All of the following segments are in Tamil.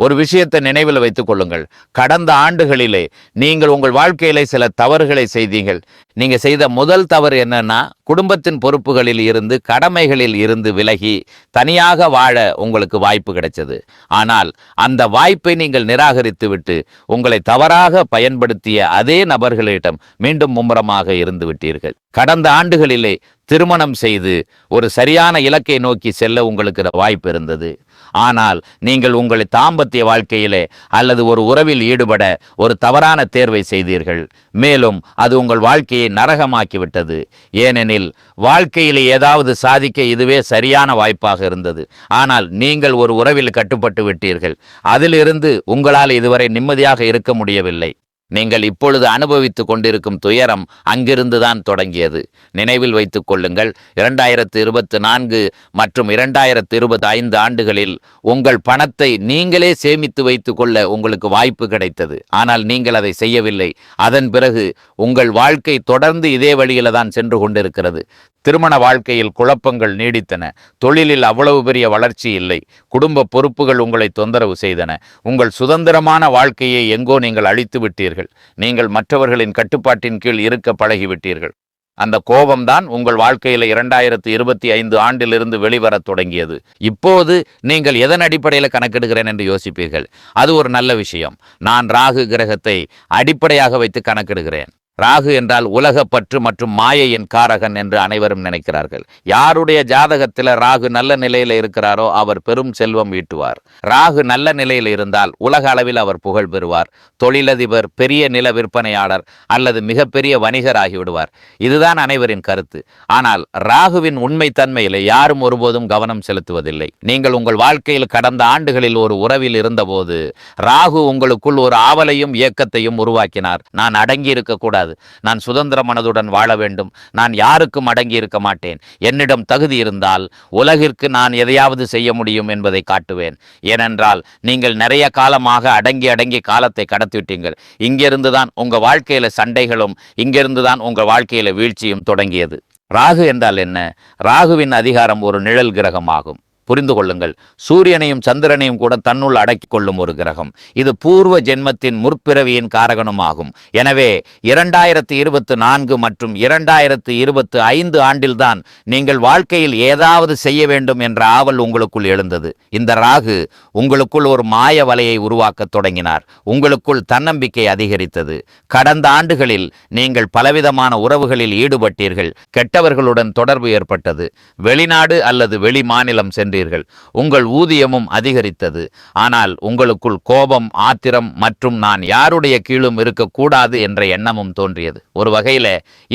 ஒரு விஷயத்தை நினைவில் வைத்துக் கொள்ளுங்கள். கடந்த ஆண்டுகளிலே நீங்கள் உங்கள் வாழ்க்கையிலே சில தவறுகளை செய்தீர்கள். நீங்க செய்த முதல் தவறு என்னன்னா குடும்பத்தின் பொறுப்புகளில் இருந்து கடமைகளில் இருந்து விலகி தனியாக வாழ உங்களுக்கு வாய்ப்பு கிடைச்சது. ஆனால் அந்த வாய்ப்பை நீங்கள் நிராகரித்து விட்டு உங்களை தவறாக பயன்படுத்திய அதே நபர்களிடம் மீண்டும் மும்முரமாக இருந்து விட்டீர்கள். கடந்த ஆண்டுகளிலே திருமணம் செய்து ஒரு சரியான இலக்கை நோக்கி செல்ல உங்களுக்கு வாய்ப்பு இருந்தது. ஆனால் நீங்கள் உங்களை தாம்பத்திய வாழ்க்கையிலே அல்லது ஒரு உறவில் ஈடுபட ஒரு தவறான தேர்வை செய்தீர்கள். மேலும் அது உங்கள் வாழ்க்கையை நரகமாக்கிவிட்டது. ஏனெனில் வாழ்க்கையில் ஏதாவது சாதிக்க இதுவே சரியான வாய்ப்பாக இருந்தது. ஆனால் நீங்கள் ஒரு உறவில் கட்டுப்பட்டு விட்டீர்கள். அதிலிருந்து உங்களால் இதுவரை நிம்மதியாக இருக்க முடியவில்லை. நீங்கள் இப்பொழுது அனுபவித்துக் கொண்டிருக்கும் துயரம் அங்கிருந்துதான் தொடங்கியது. நினைவில் வைத்துக் கொள்ளுங்கள் இரண்டாயிரத்து இருபத்தி நான்கு மற்றும் இரண்டாயிரத்து இருபத்தி ஐந்து ஆண்டுகளில் உங்கள் பணத்தை நீங்களே சேமித்து வைத்துக் கொள்ள உங்களுக்கு வாய்ப்பு கிடைத்தது. ஆனால் நீங்கள் அதை செய்யவில்லை. அதன் பிறகு உங்கள் வாழ்க்கை தொடர்ந்து இதே வழியில தான் சென்று கொண்டிருக்கிறது. திருமண வாழ்க்கையில் குழப்பங்கள் நீடித்தன. தொழிலில் அவ்வளவு பெரிய வளர்ச்சி இல்லை. குடும்ப பொறுப்புகள் உங்களை தொந்தரவு செய்தன. உங்கள் சுதந்திரமான வாழ்க்கையை எங்கோ நீங்கள் அழித்து விட்டீர்கள். நீங்கள் மற்றவர்களின் கட்டுப்பாட்டின் கீழ் இருக்க பழகிவிட்டீர்கள். அந்த கோபம்தான் உங்கள் வாழ்க்கையில இரண்டாயிரத்து இருபத்தி ஐந்து ஆண்டிலிருந்து வெளிவரத் தொடங்கியது. இப்போது நீங்கள் எதன் அடிப்படையில் கணக்கெடுக்கிறேன் என்று யோசிப்பீர்கள்? அது ஒரு நல்ல விஷயம். நான் ராகு கிரகத்தை அடிப்படையாக வைத்து கணக்கெடுகிறேன். ராகு என்றால் உலகப்பற்று மற்றும் மாயையின் காரகன் என்று அனைவரும் நினைக்கிறார்கள். யாருடைய ஜாதகத்தில் ராகு நல்ல நிலையில் இருக்கிறாரோ அவர் பெரும் செல்வம் ஈட்டுவார். ராகு நல்ல நிலையில் இருந்தால் உலக அளவில் அவர் புகழ் பெறுவார். தொழிலதிபர் பெரிய நில விற்பனையாளர் அல்லது மிகப்பெரிய வணிகர் ஆகிவிடுவார். இதுதான் அனைவரின் கருத்து. ஆனால் ராகுவின் உண்மை தன்மையில் யாரும் ஒருபோதும் கவனம் செலுத்துவதில்லை. நீங்கள் உங்கள் வாழ்க்கையில் கடந்த ஆண்டுகளில் ஒரு உறவில் இருந்தபோது ராகு உங்களுக்குள் ஒரு ஆவலையும் இயக்கத்தையும் உருவாக்கினார். நான் அடங்கி இருக்கக்கூடாது. நான் சுதந்திர மனதுடன் வாழ வேண்டும். நான் யாருக்கும் அடங்கி இருக்க மாட்டேன். என்னிடம் தகுதி இருந்தால் உலகிற்கு நான் எதையாவது செய்ய முடியும் என்பதை காட்டுவேன். ஏனென்றால் நீங்கள் நிறைய காலமாக அடங்கி அடங்கி காலத்தை கடத்திவிட்டீங்கள் இங்கிருந்து தான் உங்க வாழ்க்கையில சண்டைகளும் இங்கிருந்து தான் உங்க வாழ்க்கையில வீழ்ச்சியும் தொடங்கியது. ராகு என்றால் என்ன? ராகுவின் அதிகாரம் ஒரு நிழல் கிரகமாகும். புரிந்து கொள்ளுங்கள். சூரியனையும் சந்திரனையும் கூட தன்னுள் அடக்கிக் கொள்ளும் ஒரு கிரகம். இது பூர்வ ஜென்மத்தின் முற்பிறவியின் காரகனும் ஆகும் எனவே இரண்டாயிரத்தி இருபத்தி நான்கு மற்றும் இரண்டாயிரத்தி இருபத்தி ஐந்து ஆண்டில்தான் நீங்கள் வாழ்க்கையில் ஏதாவது செய்ய வேண்டும் என்ற ஆவல் உங்களுக்குள் எழுந்தது. இந்த ராகு உங்களுக்குள் ஒரு மாய வலையை உருவாக்கத் தொடங்கினார். உங்களுக்குள் தன்னம்பிக்கை அதிகரித்தது. கடந்த ஆண்டுகளில் நீங்கள் பலவிதமான உறவுகளில் ஈடுபட்டீர்கள். கெட்டவர்களுடன் தொடர்பு ஏற்பட்டது. வெளிநாடு அல்லது வெளி மாநிலம் சென்று சென்றீர்கள் உங்கள் ஊதியமும் அதிகரித்தது. ஆனால் உங்களுக்குள் கோபம் ஆத்திரம் மற்றும் நான் யாருடைய கீழும் இருக்கக்கூடாது என்ற எண்ணமும் தோன்றியது. ஒரு வகையில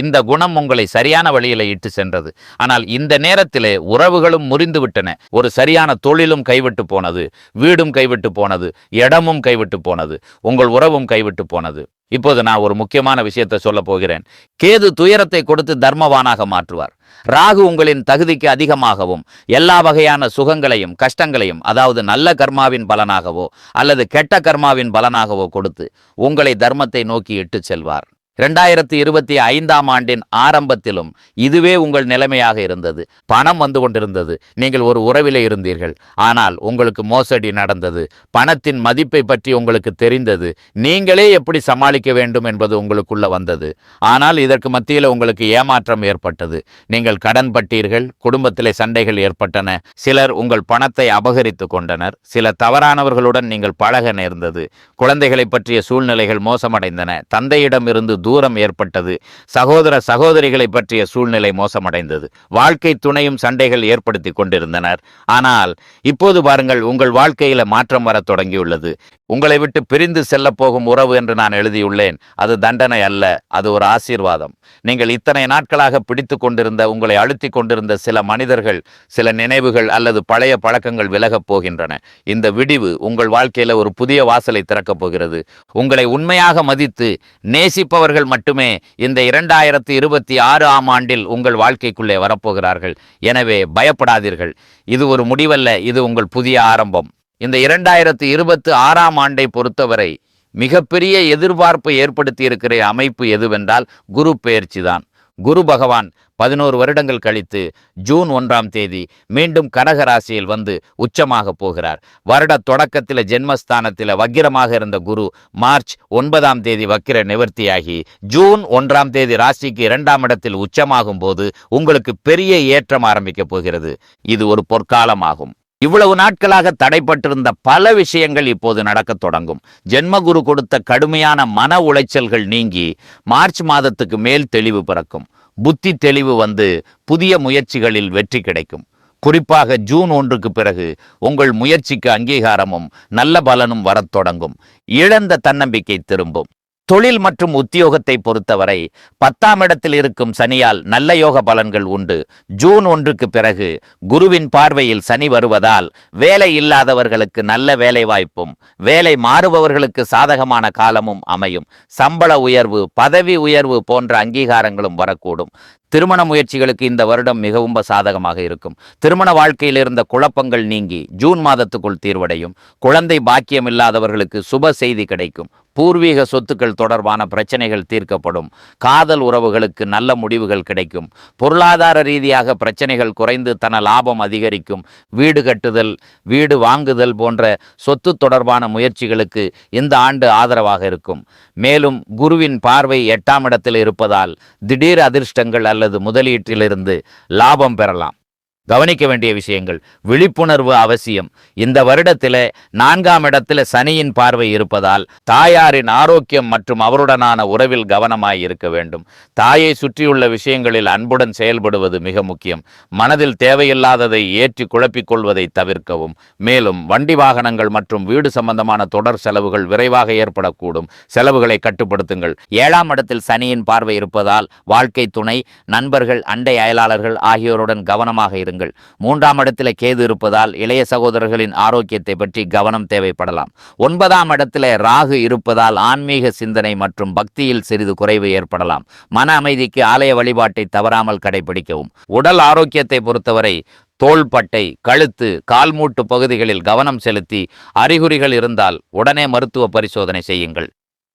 இந்த குணம் உங்களை சரியான வழியில இட்டு சென்றது. ஆனால் இந்த நேரத்திலே உறவுகளும் முறிந்துவிட்டன ஒரு சரியான தொழிலும் கைவிட்டு போனது வீடும் கைவிட்டு போனது இடமும் கைவிட்டு போனது உங்கள் உறவும் கைவிட்டு போனது. இப்போது நான் ஒரு முக்கியமான விஷயத்தை சொல்ல போகிறேன். கேது துயரத்தை கொடுத்து தர்மவானாக மாற்றுவார். ராகு உங்களின் தகுதிக்கு அதிகமாகவும் எல்லா வகையான சுகங்களையும் கஷ்டங்களையும் அதாவது நல்ல கர்மாவின் பலனாகவோ அல்லது கெட்ட கர்மாவின் பலனாகவோ கொடுத்து உங்களை தர்மத்தை நோக்கி இட்டுச் செல்வார். இரண்டாயிரத்தி இருபத்தி ஐந்தாம் ஆண்டின் ஆரம்பத்திலும் இதுவே உங்கள் நிலைமையாக இருந்தது. பணம் வந்து கொண்டிருந்தது. நீங்கள் ஒரு உறவிலே இருந்தீர்கள். ஆனால் உங்களுக்கு மோசடி நடந்தது. பணத்தின் மதிப்பை பற்றி உங்களுக்கு தெரிந்தது. நீங்களே எப்படி சமாளிக்க வேண்டும் என்பது உங்களுக்குள்ள வந்தது. ஆனால் இதற்கு மத்தியில் உங்களுக்கு ஏமாற்றம் ஏற்பட்டது. நீங்கள் கடன் பட்டீர்கள். குடும்பத்திலே சண்டைகள் ஏற்பட்டன. சிலர் உங்கள் பணத்தை அபகரித்து கொண்டனர். சில தவறானவர்களுடன் நீங்கள் பழக நேர்ந்தது. குழந்தைகளை பற்றிய சூழ்நிலைகள் மோசமடைந்தன. தந்தையிடமிருந்து தூரம் ஏற்பட்டது. சகோதர சகோதரிகளை பற்றிய சூழ்நிலை மோசமடைந்தது. வாழ்க்கை துணையும் சண்டைகள் ஏற்படுத்தி கொண்டிருந்தனர். ஆனால் இப்போது பாருங்கள் உங்கள் வாழ்க்கையில மாற்றம் வர தொடங்கியுள்ளது. உங்களை விட்டு பிரிந்து செல்ல போகும் உறவு என்று நான் எழுதியுள்ளேன். அது தண்டனை அல்ல அது ஒரு ஆசீர்வாதம். நீங்கள் இத்தனை நாட்களாக பிடித்து கொண்டிருந்த உங்களை அழுத்தி கொண்டிருந்த சில மனிதர்கள் சில நினைவுகள் அல்லது பழைய பழக்கங்கள் விலகப் போகின்றன. இந்த விடிவு உங்கள் வாழ்க்கையில ஒரு புதிய வாசலை திறக்கப் போகிறது. உங்களை உண்மையாக மதித்து நேசிப்பவர்கள் மட்டுமே இந்த இரண்டாயிரத்தி இருபத்தி ஆறு ஆம் ஆண்டில் உங்கள் வாழ்க்கைக்குள்ளே வரப்போகிறார்கள். எனவே பயப்படாதீர்கள். இது ஒரு முடிவல்ல இது உங்கள் புதிய ஆரம்பம். இந்த இரண்டாயிரத்தி இருபத்தி ஆறாம் ஆண்டை பொறுத்தவரை மிகப்பெரிய எதிர்பார்ப்பை ஏற்படுத்தி இருக்கிற அமைப்பு எதுவென்றால் குரு பெயர்ச்சி தான் குரு பகவான் பதினோரு வருடங்கள் கழித்து ஜூன் ஒன்றாம் தேதி மீண்டும் கடக ராசியில் வந்து உச்சமாக போகிறார். வருட தொடக்கத்தில் ஜென்மஸ்தானத்தில் வக்கிரமாக இருந்த குரு மார்ச் ஒன்பதாம் தேதி வக்கிர நிவர்த்தியாகி ஜூன் ஒன்றாம் தேதி ராசிக்கு இரண்டாம் இடத்தில் உச்சமாகும் போது உங்களுக்கு பெரிய ஏற்றம் ஆரம்பிக்கப் போகிறது. இது ஒரு பொற்காலமாகும். இவ்வளவு நாட்களாக தடைப்பட்டிருந்த பல விஷயங்கள் இப்போது நடக்கத் தொடங்கும். ஜென்மகுரு கொடுத்த கடுமையான மன உளைச்சல்கள் நீங்கி மார்ச் மாதத்துக்கு மேல் தெளிவு பிறக்கும். புத்தி தெளிவு வந்து புதிய முயற்சிகளில் வெற்றி கிடைக்கும். குறிப்பாக ஜூன் ஒன்றுக்கு பிறகு உங்கள் முயற்சிக்கு அங்கீகாரமும் நல்ல பலனும் வரத் தொடங்கும். இழந்த தன்னம்பிக்கை திரும்பும். தொழில் மற்றும் உத்தியோகத்தை பொறுத்தவரை பத்தாம் இடத்தில் இருக்கும் சனியால் நல்ல யோக பலன்கள் உண்டு. ஜூன் ஒன்றுக்கு பிறகு குருவின் பார்வையில் சனி வருவதால் வேலை இல்லாதவர்களுக்கு நல்ல வேலை வாய்ப்பும் வேலை மாறுபவர்களுக்கு சாதகமான காலமும் அமையும். சம்பள உயர்வு பதவி உயர்வு போன்ற அங்கீகாரங்களும் வரக்கூடும். திருமண முயற்சிகளுக்கு இந்த வருடம் மிகவும் சாதகமாக இருக்கும். திருமண வாழ்க்கையில் இருந்த குழப்பங்கள் நீங்கி ஜூன் மாதத்துக்குள் தீர்வடையும். குழந்தை பாக்கியம் இல்லாதவர்களுக்கு சுப செய்தி கிடைக்கும். பூர்வீக சொத்துக்கள் தொடர்பான பிரச்சனைகள் தீர்க்கப்படும். காதல் உறவுகளுக்கு நல்ல முடிவுகள் கிடைக்கும். பொருளாதார ரீதியாக பிரச்சனைகள் குறைந்து தன லாபம் அதிகரிக்கும். வீடு கட்டுதல் வீடு வாங்குதல் போன்ற சொத்து தொடர்பான முயற்சிகளுக்கு இந்த ஆண்டு ஆதரவாக இருக்கும். மேலும் குருவின் பார்வை எட்டாம் இடத்தில் இருப்பதால் திடீர் அதிர்ஷ்டங்கள் அல்லது முதலீட்டிலிருந்து லாபம் பெறலாம். கவனிக்க வேண்டிய விஷயங்கள். விழிப்புணர்வு அவசியம். இந்த வருடத்தில் நான்காம் இடத்துல சனியின் பார்வை இருப்பதால் தாயாரின் ஆரோக்கியம் மற்றும் அவருடனான உறவில் கவனமாய் இருக்க வேண்டும். தாயை சுற்றியுள்ள விஷயங்களில் அன்புடன் செயல்படுவது மிக முக்கியம். மனதில் தேவையில்லாததை ஏற்றி குழப்பிக் கொள்வதை தவிர்க்கவும். மேலும் வண்டி வாகனங்கள் மற்றும் வீடு சம்பந்தமான தொடர் செலவுகள் விரைவாக ஏற்படக்கூடும். செலவுகளை கட்டுப்படுத்துங்கள். ஏழாம் இடத்தில் சனியின் பார்வை இருப்பதால் வாழ்க்கை துணை நண்பர்கள் அண்டை அயலாளர்கள் ஆகியோருடன் கவனமாக இருங்கள். மூன்றாம் இடத்துல கேது இருப்பதால் இளைய சகோதரர்களின் ஆரோக்கியத்தை பற்றி கவனம் தேவைப்படலாம். ஒன்பதாம் இடத்துல ராகு இருப்பதால் ஆன்மீக சிந்தனை மற்றும் பக்தியில் சிறிது குறைவு ஏற்படலாம். மன அமைதிக்கு ஆலய வழிபாட்டை தவறாமல் கடைபிடிக்கவும். உடல் ஆரோக்கியத்தை பொறுத்தவரை தோள்பட்டை கழுத்து கால்மூட்டு பகுதிகளில் கவனம் செலுத்தி அறிகுறிகள் இருந்தால் உடனே மருத்துவ பரிசோதனை செய்யுங்கள்.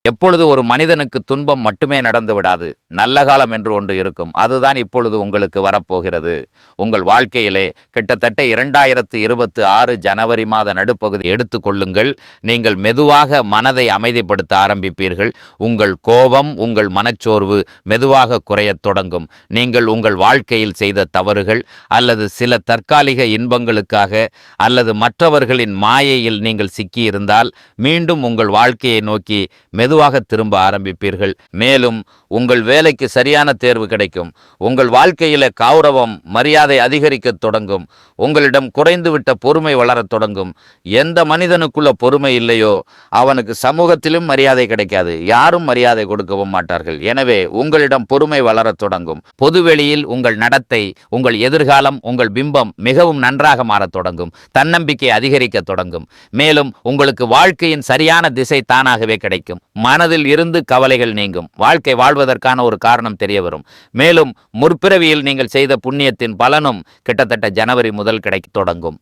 எப்பொழுது ஒரு மனிதனுக்கு துன்பம் மட்டுமே நடந்து விடாது நல்ல காலம் என்று ஒன்று இருக்கும். அதுதான் இப்பொழுது உங்களுக்கு வரப்போகிறது. உங்கள் வாழ்க்கையிலே கிட்டத்தட்ட இரண்டாயிரத்து இருபத்தி ஆறு ஜனவரி மாத நடுப்பகுதி எடுத்துக்கொள்ளுங்கள் நீங்கள் மெதுவாக மனதை அமைதிப்படுத்த ஆரம்பிப்பீர்கள். உங்கள் கோபம் உங்கள் மனச்சோர்வு மெதுவாக குறையத் தொடங்கும். நீங்கள் உங்கள் வாழ்க்கையில் செய்த தவறுகள் அல்லது சில தற்காலிக இன்பங்களுக்காக அல்லது மற்றவர்களின் மாயையில் நீங்கள் சிக்கியிருந்தால் மீண்டும் உங்கள் வாழ்க்கையை நோக்கி மெதுவாக திரும்ப ஆரம்பிப்பீர்கள். மேலும் உங்கள் வேலைக்கு சரியான தேர்வு கிடைக்கும். உங்கள் வாழ்க்கையில கௌரவம் மரியாதை அதிகரிக்கத் தொடங்கும். உங்களிடம் குறைந்துவிட்ட பொறுமை வளரத் தொடங்கும். எந்த மனிதனுக்குள்ள பொறுமை இல்லையோ அவனுக்கு சமூகத்திலும் மரியாதை கிடைக்காது. யாரும் மரியாதை கொடுக்கவும் மாட்டார்கள். எனவே உங்களிடம் பொறுமை வளரத் தொடங்கும். பொதுவெளியில் உங்கள் நடத்தை உங்கள் எதிர்காலம் உங்கள் பிம்பம் மிகவும் நன்றாக மாறத் தொடங்கும். தன்னம்பிக்கை அதிகரிக்கத் தொடங்கும். மேலும் உங்களுக்கு வாழ்க்கையின் சரியான திசை தானாகவே கிடைக்கும். மனதில் இருந்து கவலைகள் நீங்கும். வாழ்க்கை வாழ்வதற்கான ஒரு காரணம் தெரிய வரும் மேலும் முற்பிறவியில் நீங்கள் செய்த புண்ணியத்தின் பலனும் கிட்டத்தட்ட ஜனவரி முதல் கிடைக்க தொடங்கும்.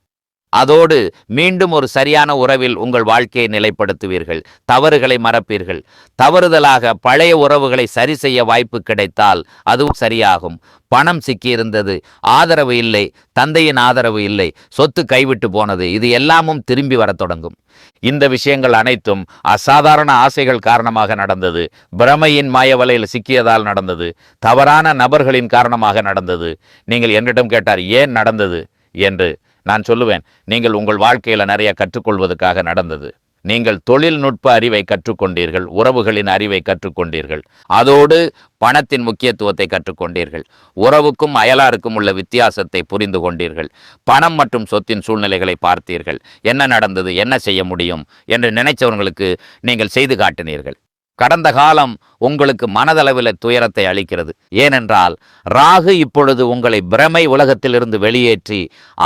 அதோடு மீண்டும் ஒரு சரியான உறவில் உங்கள் வாழ்க்கையை நிலைப்படுத்துவீர்கள். தவறுகளை மறப்பீர்கள். தவறுதலாக பழைய உறவுகளை சரி செய்ய வாய்ப்பு கிடைத்தால் அதுவும் சரியாகும். பணம் சிக்கியிருந்தது ஆதரவு இல்லை தந்தையின் ஆதரவு இல்லை சொத்து கைவிட்டு போனது இது எல்லாமும் திரும்பி வரத் தொடங்கும். இந்த விஷயங்கள் அனைத்தும் அசாதாரண ஆசைகள் காரணமாக நடந்தது. பிரமையின் மாயவலையில் சிக்கியதால் நடந்தது. தவறான நபர்களின் காரணமாக நடந்தது. நீங்கள் என்னிடம் கேட்டார் ஏன் நடந்தது? என்று நான் சொல்லுவேன் நீங்கள் உங்கள் வாழ்க்கையில் நிறைய கற்றுக்கொள்வதற்காக நடந்தது. நீங்கள் தொழில்நுட்ப அறிவை கற்றுக்கொண்டீர்கள் உறவுகளின் அறிவை கற்றுக்கொண்டீர்கள் அதோடு பணத்தின் முக்கியத்துவத்தை கற்றுக்கொண்டீர்கள் உறவுக்கும் அயலாருக்கும் உள்ள வித்தியாசத்தை புரிந்து கொண்டீர்கள் பணம் மற்றும் சொத்தின் சூழ்நிலைகளை பார்த்தீர்கள் என்ன நடந்தது என்ன செய்ய முடியும் என்று நினைச்சவங்களுக்கு நீங்கள் செய்து காட்டினீர்கள். கடந்த காலம் உங்களுக்கு மனதளவில் துயரத்தை அளிக்கிறது. ஏனென்றால் ராகு இப்பொழுது உங்களை பிரமை உலகத்திலிருந்து வெளியேற்றி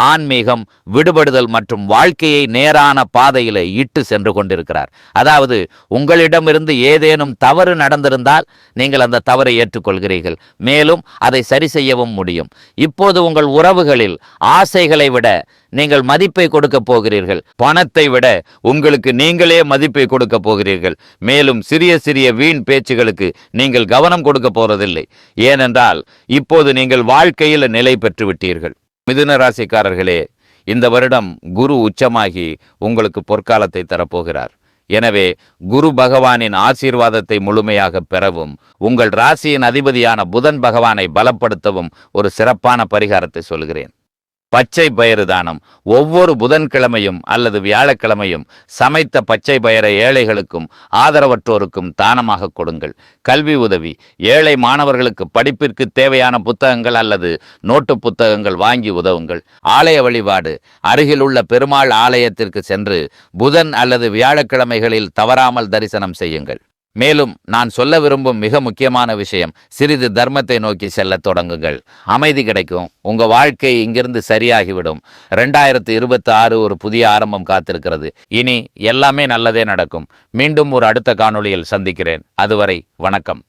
ஆன்மீகம் விடுபடுதல் மற்றும் வாழ்க்கையை நேரான பாதையில் இட்டு சென்று கொண்டிருக்கிறார். அதாவது உங்களிடமிருந்து ஏதேனும் தவறு நடந்திருந்தால் நீங்கள் அந்த தவறை ஏற்றுக்கொள்கிறீர்கள். மேலும் அதை சரி செய்யவும் முடியும். இப்போது உங்கள் உறவுகளில் ஆசைகளை விட நீங்கள் மதிப்பை கொடுக்க போகிறீர்கள். பணத்தை விட உங்களுக்கு நீங்களே மதிப்பை கொடுக்க போகிறீர்கள். மேலும் சிறிய சிறிய வீண் பேச்சுகளுக்கு நீங்கள் கவனம் கொடுக்க போறதில்லை. ஏனென்றால் இப்போது நீங்கள் வாழ்க்கையில் நிலை பெற்று விட்டீர்கள். மிதுன ராசிக்காரர்களே இந்த வருடம் குரு உச்சமாகி உங்களுக்கு பொற்காலத்தை தரப்போகிறார். எனவே குரு பகவானின் ஆசீர்வாதத்தை முழுமையாக பெறவும் உங்கள் ராசியின் அதிபதியான புதன் பகவானை பலப்படுத்தவும் ஒரு சிறப்பான பரிகாரத்தை சொல்கிறேன் பச்சை பயிறு தானம். ஒவ்வொரு புதன்கிழமையும் அல்லது வியாழக்கிழமையும் சமைத்த பச்சை பயிரை ஏழைகளுக்கும் ஆதரவற்றோருக்கும் தானமாக கொடுங்கள். கல்வி உதவி. ஏழை மாணவர்களுக்கு படிப்பிற்கு தேவையான புத்தகங்கள் அல்லது நோட்டு புத்தகங்கள் வாங்கி உதவுங்கள். ஆலய வழிபாடு. அருகிலுள்ள பெருமாள் ஆலயத்திற்கு சென்று புதன் அல்லது வியாழக்கிழமைகளில் தவறாமல் தரிசனம் செய்யுங்கள். மேலும் நான் சொல்ல விரும்பும் மிக முக்கியமான விஷயம் சிறிது தர்மத்தை நோக்கி செல்ல தொடங்குங்கள். அமைதி கிடைக்கும். உங்க வாழ்க்கை இங்கிருந்து சரியாகிவிடும். ரெண்டாயிரத்து இருபத்தி ஆறு ஒரு புதிய ஆரம்பம் காத்திருக்கிறது. இனி எல்லாமே நல்லதே நடக்கும். மீண்டும் ஒரு அடுத்த காணொளியில் சந்திக்கிறேன். அதுவரை வணக்கம்.